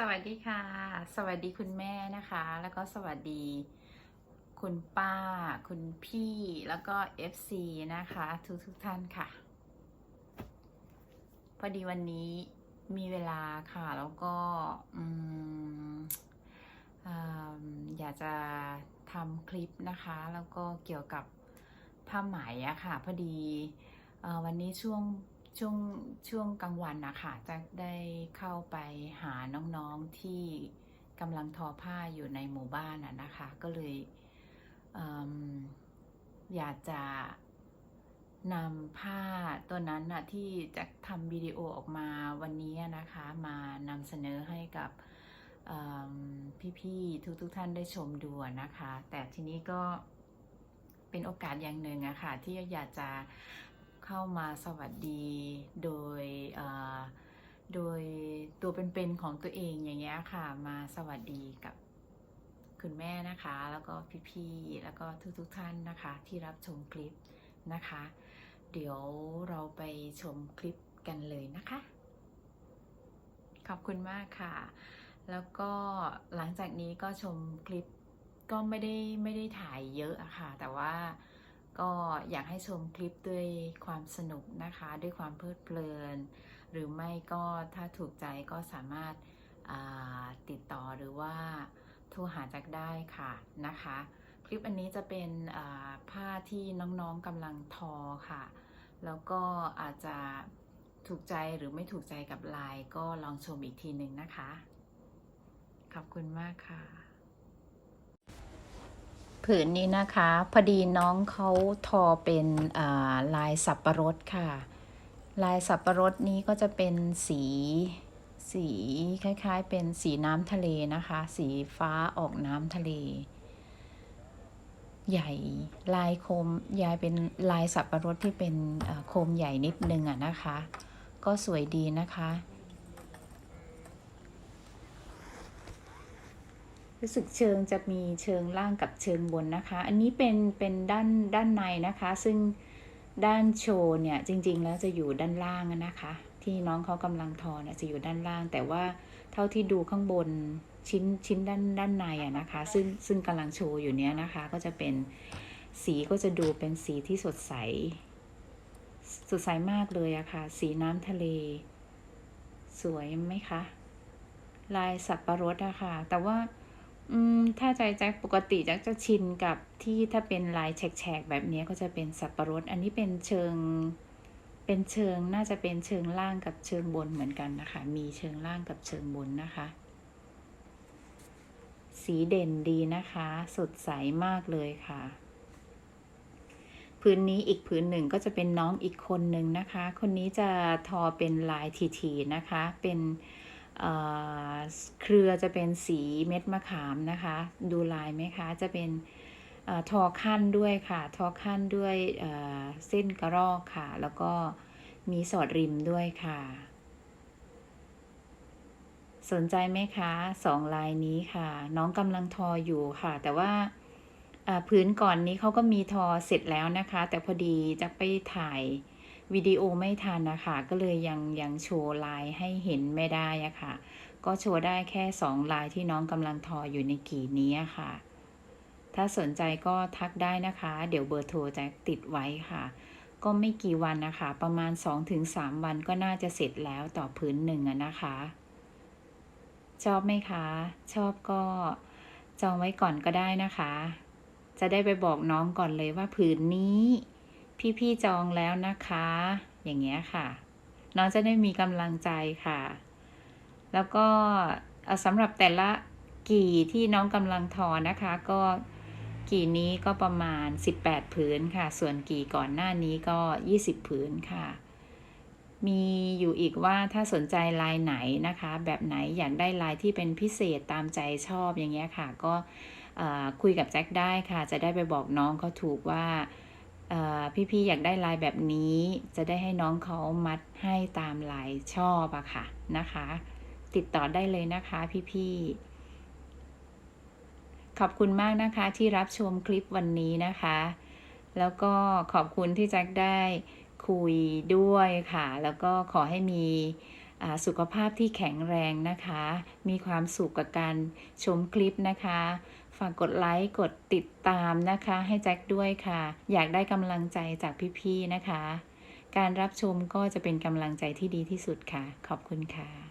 สวัสดีค่ะ สวัสดีคุณแม่นะคะ แล้วก็สวัสดีคุณป้า คุณพี่แล้วก็ FC นะคะ ทุกทุกท่านค่ะ พอดีวันนี้มีเวลาค่ะ แล้วก็ออยากจะทำคลิปนะคะ แล้วก็เกี่ยวกับผ้าไหมอะค่ะ พอดีวันนี้ช่วง ช่วงช่วงกลางวันนะคะจะได้เข้าไปหาน้องๆที่กำลังทอผ้าอยู่ในหมู่บ้านนะคะ ก็เลยเออยากจะนำผ้าตัวนั้นนะที่จะทำวิดีโอออกมาวันนี้นะคะ มานำเสนอให้กับพี่ๆทุกๆท่านได้ชมดูนะคะ แต่ทีนี้ก็เป็นโอกาสอย่างหนึ่งอะค่ะที่อยากจะ เข้ามาสวัสดีโดยเอ่อโดยตัวเป็นๆของตัวเองอย่างเงี้ยค่ะ มาสวัสดีกับคุณแม่นะคะ แล้วก็พี่ๆแล้วก็ทุกๆท่านนะคะ ที่รับชมคลิปนะคะ เดี๋ยวเราไปชมคลิปกันเลยนะคะ ขอบคุณมากค่ะ แล้วก็หลังจากนี้ก็ชมคลิปก็ไม่ได้ไม่ได้ถ่ายเยอะอะค่ะ แต่ว่า ก็อยากให้ชมคลิปด้วยความสนุกนะคะ ด้วยความเพลิดเพลิน หรือไม่ก็ถ้าถูกใจก็สามารถาติดต่อหรือว่าโทรหาจักได้ค่ะนะคะ คลิปอันนี้จะเป็นผ้าที่น้องๆกำลังทอค่ะ แล้วก็อาจจะถูกใจหรือไม่ถูกใจกับลายก็ลองชมอีกทีหนึ่งนะคะ ขอบคุณมากค่ะ ผืนนี้นะคะ พอดีน้องเขาทอเป็นลายสับประรดค่ะ ลายสับประรดนี้ก็จะเป็นสีสีคล้าย ๆ เป็นสีน้ำทะเลนะคะ สีฟ้าออกน้ำทะเล ใหญ่ลายโคมยายเป็นลายสับประรดที่เป็นโคมใหญ่นิดนึงอะนะคะ ก็สวยดีนะคะ รู้สึกเชิงจะมีเชิงล่างกับเชิงบนนะคะ อันนี้เป็นเป็นด้านด้านในนะคะ ซึ่งด้านโชว์เนี่ยจริง ๆ แล้วจะอยู่ด้านล่างนะคะ ที่น้องเขากำลังทอเนี่ยจะอยู่ด้านล่าง แต่ว่าเท่าที่ดูข้างบนชิ้นชิ้นด้านด้านในอะนะคะ ซึ่งซึ่งกำลังโชว์อยู่เนี้ยนะคะ ก็จะเป็นสีก็จะดูเป็นสีที่สดใส สดใสมากเลยอะค่ะ สีน้ำทะเล สวยไหมคะ ลายสับประรดอะค่ะ แต่ว่า อืมถ้าใจแจ็คปกติแจ็คจะชินกับที่ถ้าเป็นลายแฉกๆแบบนี้ก็จะเป็นสับประรด อันนี้เป็นเชิง เป็นเชิงน่าจะเป็นเชิงล่างกับเชิงบนเหมือนกันนะคะ มีเชิงล่างกับเชิงบนนะคะ สีเด่นดีนะคะ สดใสมากเลยค่ะพื้นนี้อีกพื้นหนึ่งก็จะเป็นน้องอีกคนหนึ่งนะคะ คนนี้จะทอเป็นลายทีๆนะคะ เป็น เครือจะเป็นสีเม็ดมะขามนะคะ ดูลายไหมคะ จะเป็นอทอขั้นด้วยค่ะ ทอขั้นด้วยเส้นกระรอกค่ะ แล้วก็มีสอดริมด้วยค่ะ สนใจไหมคะสองลายนี้ค่ะ น้องกำลังทออยู่ค่ะ แต่ว่าพื้นก่อนนี้เขาก็มีทอเสร็จแล้วนะคะ แต่พอดีจะไปถ่าย วิดีโอไม่ทันนะคะก็เลยยังยังโชว์ลายให้เห็นไม่ได้อะค่ะ ก็โชว์ได้แค่สองลายที่น้องกำลังทออยู่ในกี่นี้ะค่ะ ถ้าสนใจก็ทักได้นะคะ เดี๋ยวเบอร์โทรจะติดไว้ค่ะ ก็ไม่กี่วันนะคะ ประมาณ 2-3 วันก็น่าจะเสร็จแล้วต่อพื้นหนึ่งนะคะ ชอบไหมคะ ชอบก็จองไว้ก่อนก็ได้นะคะ จะได้ไปบอกน้องก่อนเลยว่าผืนนี้ พี่ๆจองแล้วนะคะ อย่างเงี้ยค่ะ น้องจะได้มีกำลังใจค่ะ แล้วก็เอ่อสำหรับแต่ละกี่ที่น้องกำลังทอนะคะ ก็กี่นี้ก็ประมาณ 18 ผืนค่ะ ส่วนกี่ก่อนหน้านี้ก็ 20 ผืนค่ะ มีอยู่อีกว่าถ้าสนใจลายไหนนะคะ แบบไหนอยากได้ลายที่เป็นพิเศษตามใจชอบอย่างเงี้ยค่ะ ก็คุยกับแจ็คได้ค่ะ จะได้ไปบอกน้องเขาถูกว่า พี่ๆอยากได้ลายแบบนี้จะได้ให้น้องเขามัดให้ตามลายชอบอะค่ะนะคะ ติดต่อได้เลยนะคะพี่ๆขอบคุณมากนะคะที่รับชมคลิปวันนี้นะคะ แล้วก็ขอบคุณที่แจ็คได้คุยด้วยค่ะ แล้วก็ขอให้มีสุขภาพที่แข็งแรงนะคะ มีความสุขกับการชมคลิปนะคะ ฝากกดไลค์กดติดตามนะคะ ให้แจ็คด้วยค่ะ อยากได้กำลังใจจากพี่ๆนะคะ การรับชมก็จะเป็นกำลังใจที่ดีที่สุดค่ะ ขอบคุณค่ะ